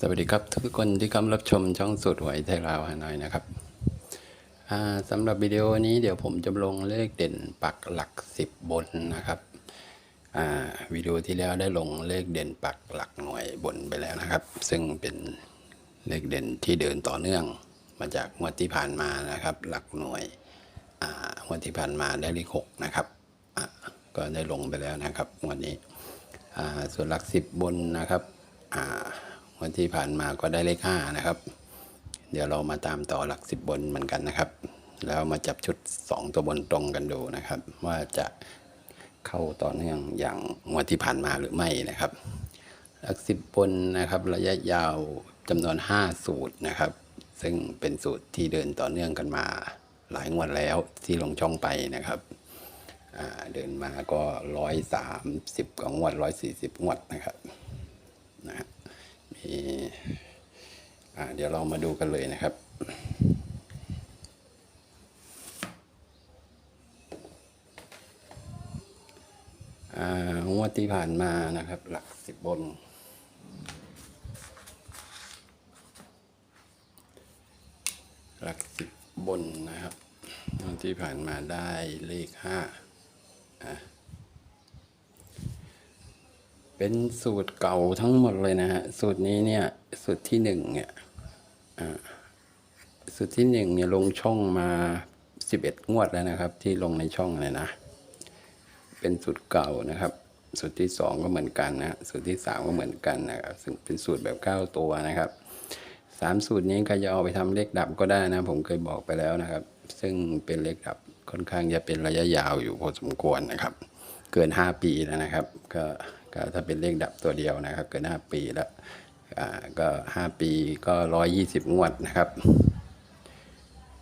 สวัสดีครับทุกคนที่กำลังรับชมช่องสุดหวยไทยลาวฮานอยนะครับสำหรับวิดีโอนี้เดี๋ยวผมจะลงเลขเด่นปักหลักสิบบนนะครับวิดีโอที่แล้วได้ลงเลขเด่นปักหลักหน่วยบนไปแล้วนะครับ ซึ่งเป็นเลขเด่นที่เดินต่อเนื่องมาจากงวดที่ผ่านมานะครับ หลักหน่วยงวดที่ผ่านมาได้เลขหกนะครับก็ได้ลงไปแล้วนะครับวดนี้อ่าส่วนหลักสิบบนนะครับ วันที่ผ่านมาก็ได้เลขห้านะครับ เดี๋ยวเรามาตามต่อหลักสิบบนเหมือนกันนะครับ แล้วมาจับชุดสองตัวบนตรงกันดูนะครับ ว่าจะเข้าต่อเนื่องอย่างงวดที่ผ่านมาหรือไม่นะครับ หลักสิบบนนะครับ ระยะยาวจำนวน 5 สูตรนะครับ ซึ่งเป็นสูตรที่เดินต่อเนื่องกันมาหลายงวดแล้วที่ลงช่องไปนะครับเดินมาก็ร้อยสามสิบกว่างวดร้อยสี่สิบงวดนะครับนะฮะ เดี๋ยวเรามาดูกันเลยนะครับงวดที่ผ่านมานะครับ หลักสิบบน หลักสิบบนนะครับงวดที่ผ่านมาได้เลขห้า เป็นสูตรเก่าทั้งหมดเลยนะฮะ สูตรนี้เนี่ย สูตรที่หนึ่งเนี่ยอ่าสูตรที่หนึ่งเนี่ยลงช่องมาสิบเอ็ดงวดแล้วนะครับ ที่ลงในช่องเลยนะ เป็นสูตรเก่านะครับ สูตรที่สองก็เหมือนกันนะ สูตรที่สามก็เหมือนกันนะครับซึ่งเป็นสูตรแบบเก้าตัวนะครับสามสูตรนี้ก็จะเอาไปทำเลขดับก็ได้นะ ผมเคยบอกไปแล้วนะครับ ซึ่งเป็นเลขดับค่อนข้างจะเป็นระยะยาวอยู่พอสมควรนะครับ เกิน 5 ปีแล้วนะครับ ก็ก็ถ้าเป็นเลขดับตัวเดียวนะครับ เกิน 5 ปีแล้วอ่าก็ 5 ปีก็ 120 งวดนะครับ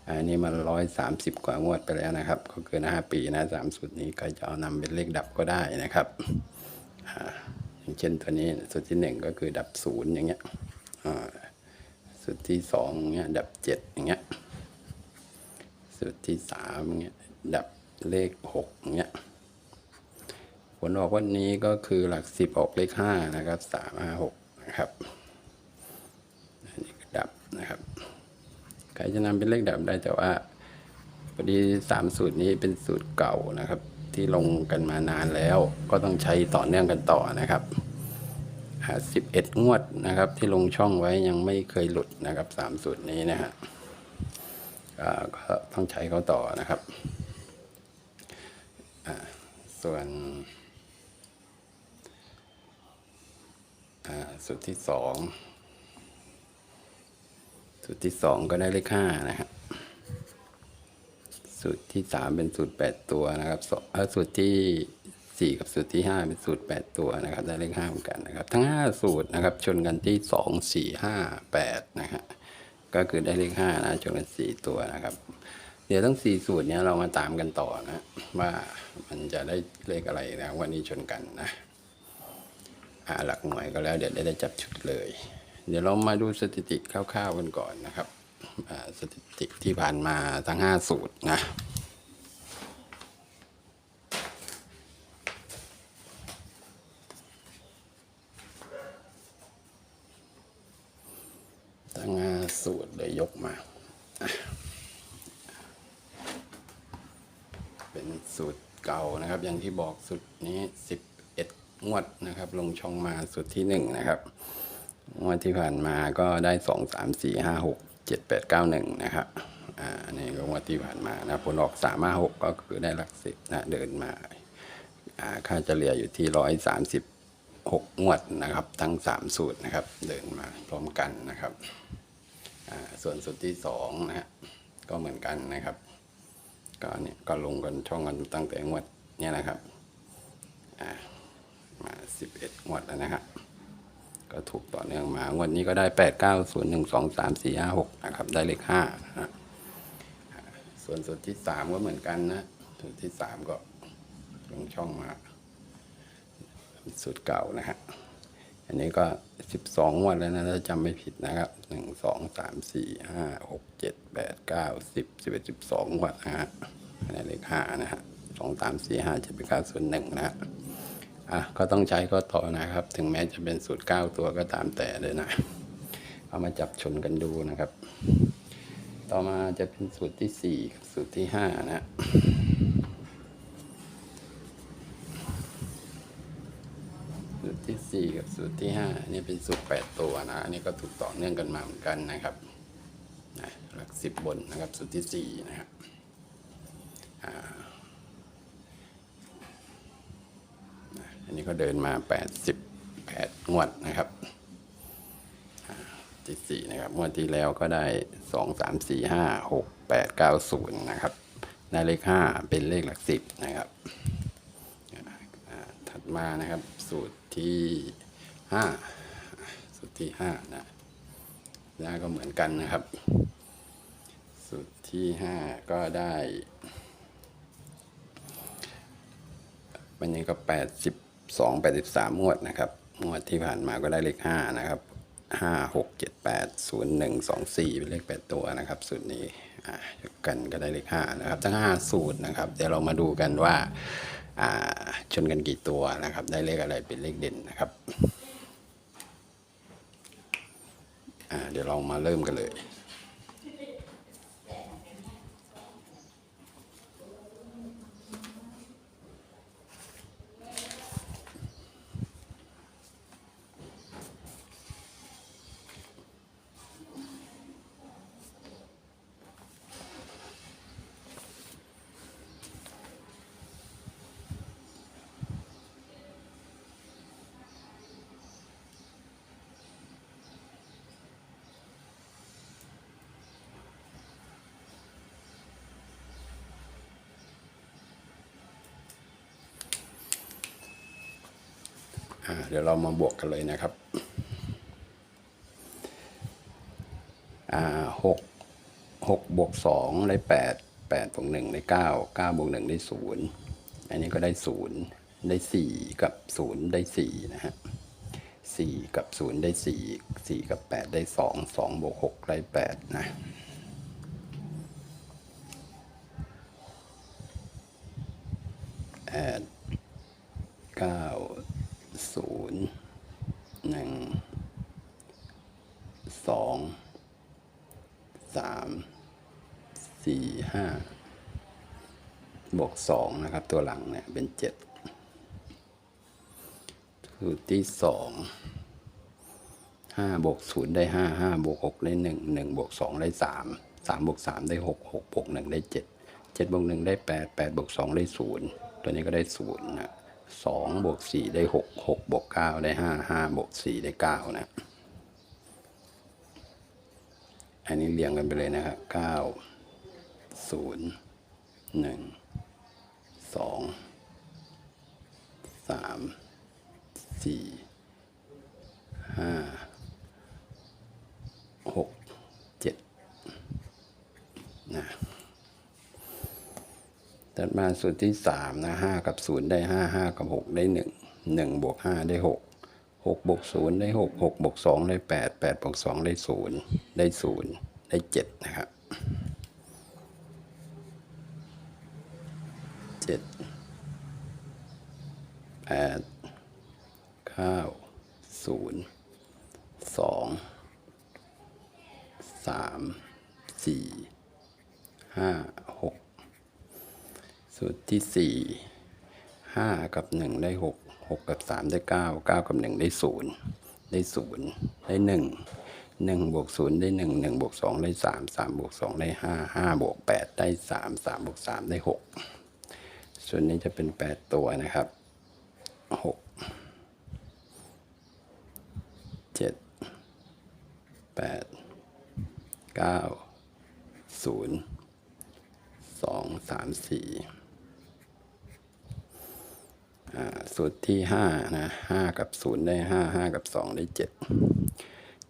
อันนี้มันร้อยสามสิบกว่างวดไปแล้วนะครับ ก็เกินห้าปีนะสามสูตรนี้ก็จะเอานำเป็นเลขดับก็ได้นะครับอย่างเช่นตัวนี้สูตรที่หนึ่งก็คือดับศูนย์อย่างเงี้ยสูตรที่สองเงี้ยดับเจ็ดอย่างเงี้ยสูตรที่สามเงี้ยดับเลขหกอย่างเงี้ย ลออกวันนี้ก็คือหลักสิบออกเลขห้านะครับสามห้าหกนะครับอันนี้ก็ดับนะครับใครจะนำเป็นเลขดับได้แต่ว่าพอดีสามสูตรนี้เป็นสูตรเก่านะครับ ที่ลงกันมานานแล้ว ก็ต้องใช้ต่อเนื่องกันต่อนะครับสิบเอ็ดงวดนะครับ ที่ลงช่องไว้ยังไม่เคยหลุดนะครับสามสูตรนี้นะฮะก็ต้องใช้เขาต่อนะครับส่วนอ่า สูตรที่สองสูตรที่สองก็ได้เลขห้านะครับสูตรที่สามเป็นสูตรแปดตัวนะครับสองเออสูตรที่สี่กับสูตรที่ห้าเป็นสูตรแปดตัวนะครับ ได้เลขห้าเหมือนกันนะครับ ทั้งห้าสูตรนะครับชนกันที่สองสี่ห้าแปดนะฮะก็คือได้เลขห้านะชนกันสี่ตัวนะครับ เดี๋ยวทั้งสี่สูตรเนี้ยเรามาตามกันต่อนะว่ามันจะได้เลขอะไรนะวันนี้ชนกันนะ หลักหน่วยก็แล้วเดี๋ยวได้จับชุดเลย เดี๋ยวเรามาดูสถิติคร่าวๆกันก่อนนะครับสถิติที่ผ่านมาทั้ง 5 สูตรนะทั้ง5สูตรเลยยกมา เป็นสูตรเก่านะครับ อย่างที่บอกสูตรนี้11 งวดนะครับ ลงช่องมาสูตรที่1นะครับ งวดที่ผ่านมาก็ได้สองสามสี่ห้าหกเจ็ดแปดเก้าหนึ่งนะครับอ่านนี่ก็งวดที่ผ่านมานะผลออกสามห้าหกก็คือได้หลักสิบนะเดินมาอ่าค่าเฉลี่ยอยู่ที่ร้อยสามสิบหกงวดนะครับ ทั้งสามสูตรนะครับ เดินมาพร้อมกันนะครับอ่าส่วนสูตรที่สองนะฮะก็เหมือนกันนะครับก็เนี่ยก็ลงกันช่องกันตั้งแต่งวดเนี่ยนะครับ อ่า มาสิบเอ็ดงวดแล้วนะครับ ก็ถูกต่อเนื่องมางวดนี้ก็ได้แปดเก้าศูนย์หนึ่งสองสามสี่ห้าหกนะครับ ได้เลขห้านะส่วนสูตรที่สามก็เหมือนกันนะสูตรที่สามก็ลงช่องมาสูตรเก่านะฮะอันนี้ก็สิบสองวันแล้วนะถ้าจำไม่ผิดนะครับหนึ่งสองสามสี่ห้าหกเจ็ดแปดเก้าสิบสิบเอ็ดสิบสองวันนะฮะอันนี้เลขห้านะฮะสองสามสี่ห้าเจ็ดแปดเก้าศูนย์หนึ่งนะฮะ อะก็ต้องใช้ก็ต่อนะครับ ถึงแม้จะเป็นสูตรเก้าตัวก็ตามแต่เลยนะ เอามาจับชนกันดูนะครับ ต่อมาจะเป็นสูตรที่สี่กับสูตรที่ห้านะสูตรที่สี่กับสูตรที่ห้านี่เป็นสูตรแปดตัวนะอันนี้ก็ถูกต่อเนื่องกันมาเหมือนกันนะครับนะหลักสิบบนนะครับสูตรที่สี่นะครับอ่าันนี้ก็เดินมาแปดสิบแปดงวดนะครับที่สี่นะครับงวดที่แล้วก็ได้สองสามสี่ห้าหกแปดเก้าศูนย์นะครับได้เลขห้าเป็นเลขหลักสิบนะครับถัดมานะครับสูตรที่ห้าสูตรที่ห้านะนะก็เหมือนกันนะครับ สูตรที่ห้าก็ได้วันนี้ก็แปดสิบ สองแปดสิบสามงวดนะครับ งวดที่ผ่านมาก็ได้เลขห้านะครับห้าหกเจ็ดแปดศูนย์หนึ่งสองสี่เป็นเลขแปดตัวนะครับสูตรนี้กันก็ได้เลขห้านะครับ ทั้งห้าสูตรนะครับ เดี๋ยวเรามาดูกันว่าชนกันกี่ตัวนะครับ ได้เลขอะไรเป็นเลขเด่นนะครับเดี๋ยวเรามาเริ่มกันเลย เดี๋ยวเรามาบวกกันเลยนะครับหกหกบวกสองได้แปดแปดบวกหนึ่งได้เก้าเก้าบวกหนึ่งได้ศูนย์อันนี้ก็ได้ศูนย์ได้สี่กับศูนย์ได้สี่นะฮะสี่กับศูนย์ได้สี่สี่กับแปดได้สองสองบวกหกได้แปดนะแปด เก้าศูนย์หนึ่งสองสามสี่ห้าบวกสอง นะครับ ตัวหลังเนี่ยเป็นเจ็ดสูตรที่สองห้าบวกศูนย์ได้ห้าห้าบวกหกได้หนึ่งหนึ่งบวกสองได้สามสามบวกสามได้หกหกบวกหนึ่งได้เจ็ดเจ็ดบวกหนึ่งได้แปดแปดบวกสองได้ศูนย์ตัวนี้ก็ได้ศูนย์นะสองบวกสี่ได้หกหกบวกเก้าได้ห้าห้าบวกสี่ได้เก้านะอันนี้เรียงกันไปเลยนะครับเก้าศูนย์หนึ่ง สองสามสี่ห้าหกเจ็ดนะถัดมาสูตรที่สามนะห้ากับศูนย์ได้ห้าห้ากับหกได้หนึ่งหนึ่งบวกห้าได้หกหกบวกศูนย์ได้หกหกบวกสองได้แปดแปดบวกสองได้ศูนย์ได้ศูนย์ได้เจ็ดนะครับเจ็ดแปดเก้าศูนย์สองสามสี่ห้าหกสูตรที่สี่ห้ากับหนึ่งได้หกหกกับสามได้เก้าเก้ากับหนึ่งได้ศูนย์ได้ศูนย์ได้หนึ่งหนึ่งบวกศูนย์ได้หนึ่งหนึ่งบวกสองได้สามสามบวกสองได้ห้าห้าบวกแปดได้สามสามบวกสามได้หกส่วนนี้จะเป็นแปดตัวนะครับหก เจ็ดแปดเก้าศูนย์สองสามสี่อ่าสูตรที่ห้านะห้ากับศูนย์ได้ห้าห้ากับสองได้เจ็ด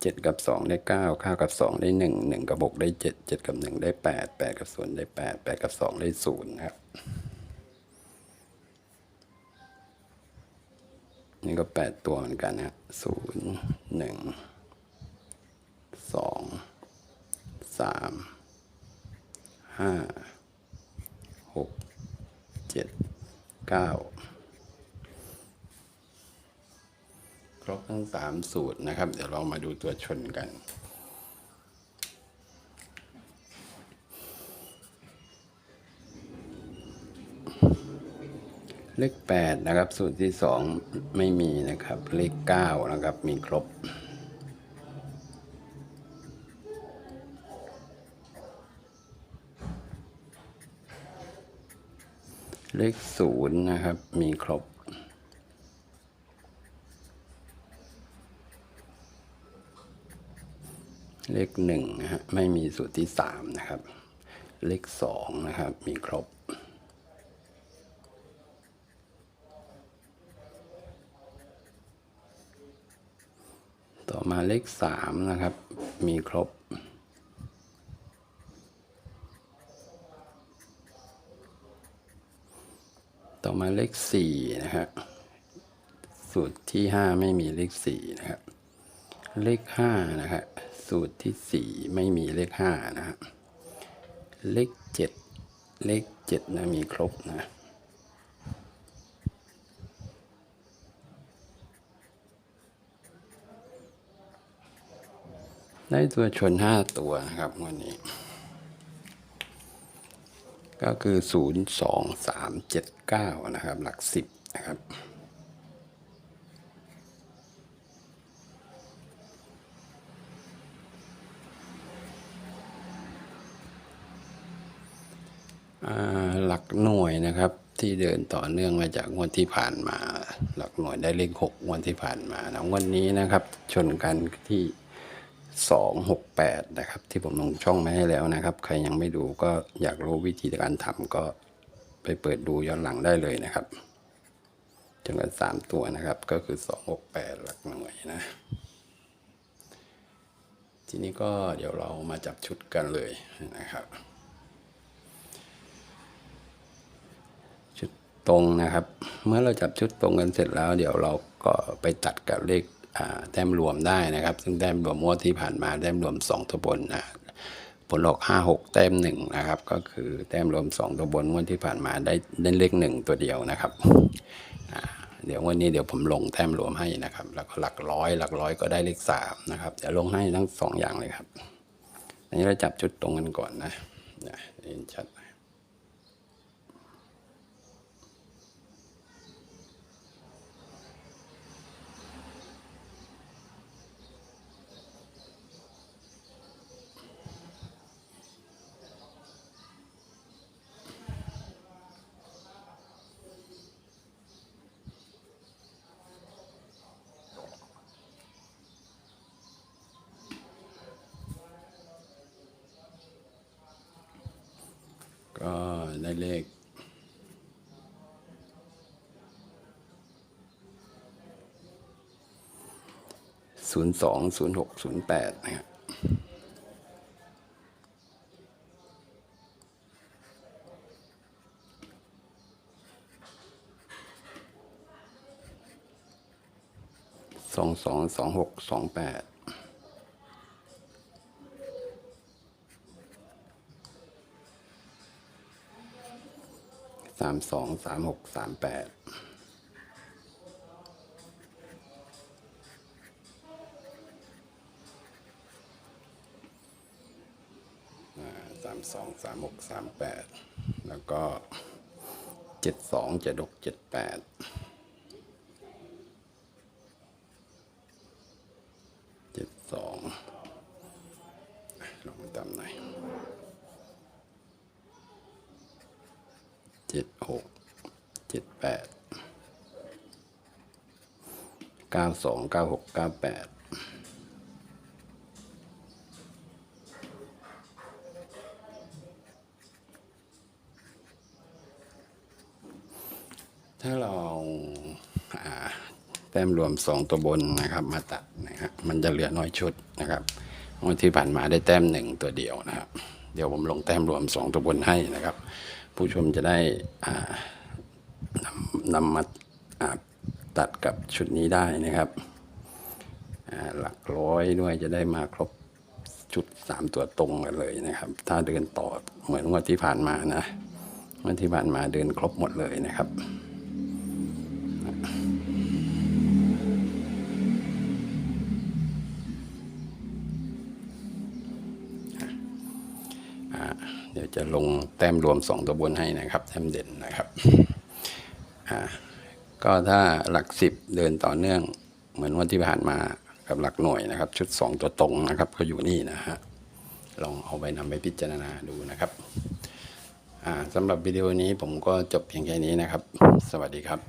เจ็ดกับสองได้เก้าเก้ากับสองได้หนึ่งหนึ่งกับหกได้เจ็ดเจ็ดกับหนึ่งได้แปดแปดกับศูนย์ได้แปดแปดกับสองได้ศูนย์ครับ นี่ก็แปดตัวเหมือนกันนะศูนย์หนึ่งสองสามห้าหกเจ็ดเก้าครบทั้งสามสูตรนะครับ เดี๋ยวเรามาดูตัวชนกัน เลขแปดนะครับ สูตรที่สองไม่มีนะครับ เลขเก้านะครับ มีครบเลขศูนย์นะครับ มีครบ เลขหนึ่งนะฮะไม่มีสูตรที่สามนะครับ เลขสองนะครับ มีครบ มาเลขสามนะครับ มีครบ ต่อมาเลขสี่นะฮะสูตรที่ห้าไม่มีเลขสี่นะครับ เลขห้านะฮะสูตรที่สี่ไม่มีเลขห้านะฮะเลขเจ็ดเลขเจ็ดนะมีครบนะ ได้ตัวชนห้าตัวนะครับวันนี้ ก็คือศูนย์สองสามเจ็ดเก้านะครับ หลักสิบนะครับหลักหน่วยนะครับที่เดินต่อเนื่องมาจากงวดที่ผ่านมา หลักหน่วยได้เลขหกงวดที่ผ่านมานะงวันนี้นะครับ ชนกันที่ สองหกแปดนะครับ ที่ผมลงช่องมาให้แล้วนะครับ ใครยังไม่ดูก็อยากรู้วิธีการทำก็ไปเปิดดูย้อนหลังได้เลยนะครับจนกันสามตัวนะครับ ก็คือสองหกแปดหลักหน่วยนะ ทีนี้ก็เดี๋ยวเรามาจับชุดกันเลยนะครับ ชุดตรงนะครับ เมื่อเราจับชุดตรงกันเสร็จแล้ว เดี๋ยวเราก็ไปตัดกับเลข แต้มรวมได้นะครับ ซึ่งแต้มรวมงวดที่ผ่านมาแต้มรวม 2ตัวบนนะผลออก5 6แต้มหนึ่งนะครับ ก็คือแต้มรวม 2 ตัวบนงวดที่ผ่านมาได้ได้เลขหนึ่งตัวเดียวนะครับเดี๋ยววันนี้เดี๋ยวผมลงแต้มรวมให้นะครับ แล้วก็หลักร้อย หลักร้อยก็ได้เลขสามนะครับเดี๋ยวลงให้ทั้งสองอย่างเลยครับ อันนี้เราจับจุดตรงกันก่อนนะนะเห็นชัดนะ ก็ ได้เลขศูนย์สองศูนย์หกศูนย์แปดนะครับสองสองสองหกสองแปด สามสองสามหกสามแปดสามสองสามหกสามแปดแล้วก็เจ็ดสองเจ็ดหกเจ็ดแปดเจ็ดสองลองตามหน่อย เจ็ดหกเจ็ดแปด เก้าสองเก้าหกเก้าแปดถ้าเราาแต้มรวมสองตัวบนนะครับมาตัดนะครับมันจะเหลือน้อยชุดนะครับวันที่ผ่านมาได้แต้มหนึ่งตัวเดียวนะครับ เดี๋ยวผมลงแต้มรวมสองตัวบนให้นะครับ ผู้ชมจะได้นำนำมาา ตัดกับชุดนี้ได้นะครับ หลักร้อยด้วยจะได้มาครบชุดสามตัวตรงกันเลยนะครับ ถ้าเดินต่อเหมือนวันที่ผ่านมานะวันที่ผ่านมาเดินครบหมดเลยนะครับเดี๋ยวจะลงแต้มรวมสองตัวบนให้นะครับ แต้มเด่นนะครับอ่า ก็ถ้าหลักสิบเดินต่อเนื่อง เหมือนวันที่ผ่านมากับหลักหน่วยนะครับ ชุดสองตัวตรงนะครับก็อยู่นี่นะฮะลองเอาไปนำไปพิจารณาดูนะครับสำหรับวิดีโอนี้ผมก็จบเพียงแค่นี้นะครับ สวัสดีครับ